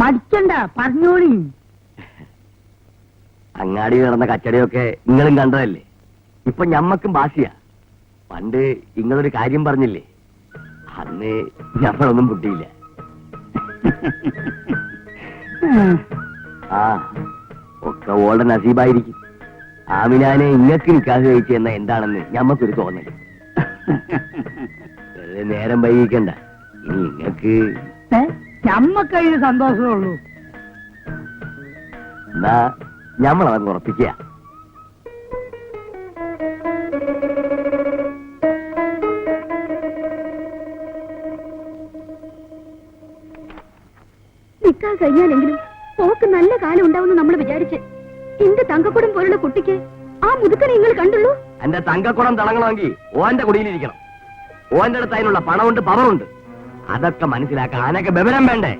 മടിക്കണ്ട പറഞ്ഞോളി. അങ്ങാടി നടന്ന കച്ചടയൊക്കെ നിങ്ങളും കണ്ടതല്ലേ? ഇപ്പൊ ഞമ്മക്കും ഭാഷയാ പണ്ട് നിങ്ങളൊരു കാര്യം പറഞ്ഞില്ലേ? അന്ന് ഞമ്മളൊന്നും പൊട്ടിയില്ല ആ ഒക്കെ ഓളുടെ നസീബായിരിക്കും. ആമിനാനെ ഇങ്ങക്ക് നിൽക്കാതെ ചോദിച്ചു എന്ന എന്താണെന്ന് ഞമ്മക്കൊരു തോന്നൽ. നേരം വൈകിക്കണ്ട. ഇനി ഇങ്ങക്ക് ഞമ്മക്കതിന് സന്തോഷമേ ഉള്ളൂ എന്നാ ഞമ്മളതങ്ങ് ഉറപ്പിക്കുക. നിക്കാൻ കഴിഞ്ഞാലെങ്കിലും പോക്ക് നല്ല കാലം ഉണ്ടാവുമെന്ന് നമ്മൾ വിചാരിച്ച് എന്റെ തങ്കക്കുടം പോലുള്ള കുട്ടിക്ക് ആ മുതുക്കനെ നിങ്ങൾ കണ്ടുള്ളൂ? എന്റെ തങ്കക്കുടം തിളങ്ങണമെങ്കിൽ ഓന്റെ കുടിയിലിരിക്കണം. ഓന്റെ അടുത്ത് അതിനുള്ള പണമുണ്ട് പവറുണ്ട്. അതൊക്കെ മനസ്സിലാക്കാൻ. ആനൊക്കെ ബബരം വേണ്ടേ?